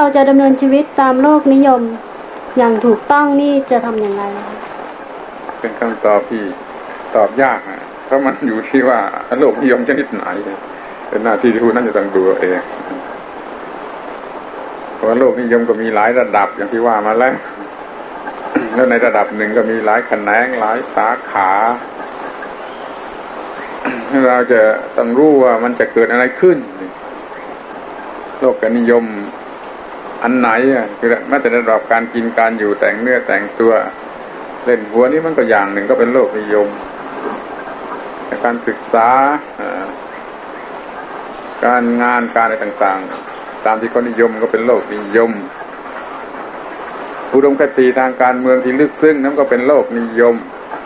เราจะดำเนินชีวิตตามโลกนิยม อย่างถูกต้องนี่จะทำอย่างไรเป็นคำตอบที่ตอบยากนะเพราะมันอยู่ที่ว่าโลกนิยมชนิดไหนเป็นหน้าที่ที่ผู้นั้นจะต้องดูเองเพราะโลกนิยมก็มีหลายระดับอย่างที่ว่ามาแล้วแล้วในระดับหนึ่งก็มีหลายแขนงหลายสาขาเราจะต้องรู้ว่ามันจะเกิดอะไรขึ้น โลกนิยม อันไหนอะคือแม้แต่ในระดับการกินการอยู่แต่งเนื้อแต่งตัว เล่นหัวนี่มันก็อย่างหนึ่งก็เป็นโลกนิยมการศึกษาการงานการอะไรต่างๆ ตามที่เขานิยมก็เป็นโลกนิยมอุดมคติทางการเมืองที่ลึกซึ้งนั้นก็เป็นโลกนิยม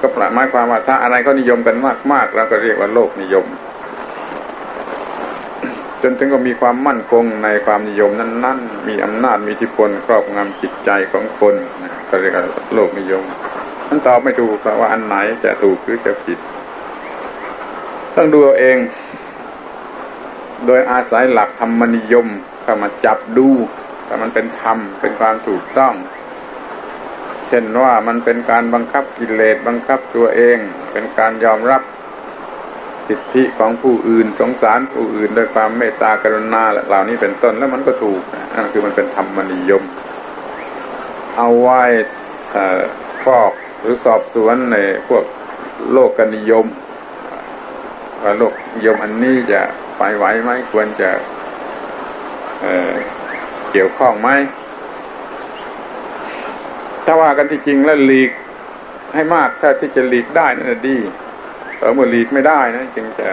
ก็หมายความว่าถ้าอะไรก็นิยมกันมากๆแล้วก็เรียกว่าโลกนิยม จนถึงก็มีความมั่นคงในความนิยมนั้น ๆ มีอำนาจมีอิทธิพลครอบงำจิตใจของคนก็เรียกว่าโลกนิยมนั้นตอบไม่ถูกว่าอันไหนจะถูกหรือจะผิด ต้องดูเอาเอง โดยอาศัยหลักธรรมนิยมเข้ามาจับดูถ้ามันเป็นธรรมเป็นความถูกต้อง เช่นว่ามันเป็นการบังคับกิเลสบังคับตัวเอง เป็นการยอมรับ สิทธิของผู้อื่นสงสารผู้อื่นด้วยความเมตตากรุณาเหล่านี้เป็นต้นแล้วมันก็ถูกนั่นคือมันเป็นธรรมนิยม เอาไว้ฟอกหรือสอบสวนในพวกโลกนิยมว่าโลกนิยมอันนี้จะไปไหวไหมควรจะเเกี่ยวข้องไหมถ้าว่ากันที่จริงแล้วหลีกให้มากถ้าที่จะหลีกได้นั่นนะดี แต่เมื่อหลีกไม่ได้นะจึงจะ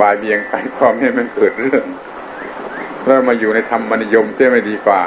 บ่ายเบียงไปความให้มันเกิดเรื่องแล้วมาอยู่ในธรรมนิยมเสียไม่ดีกว่า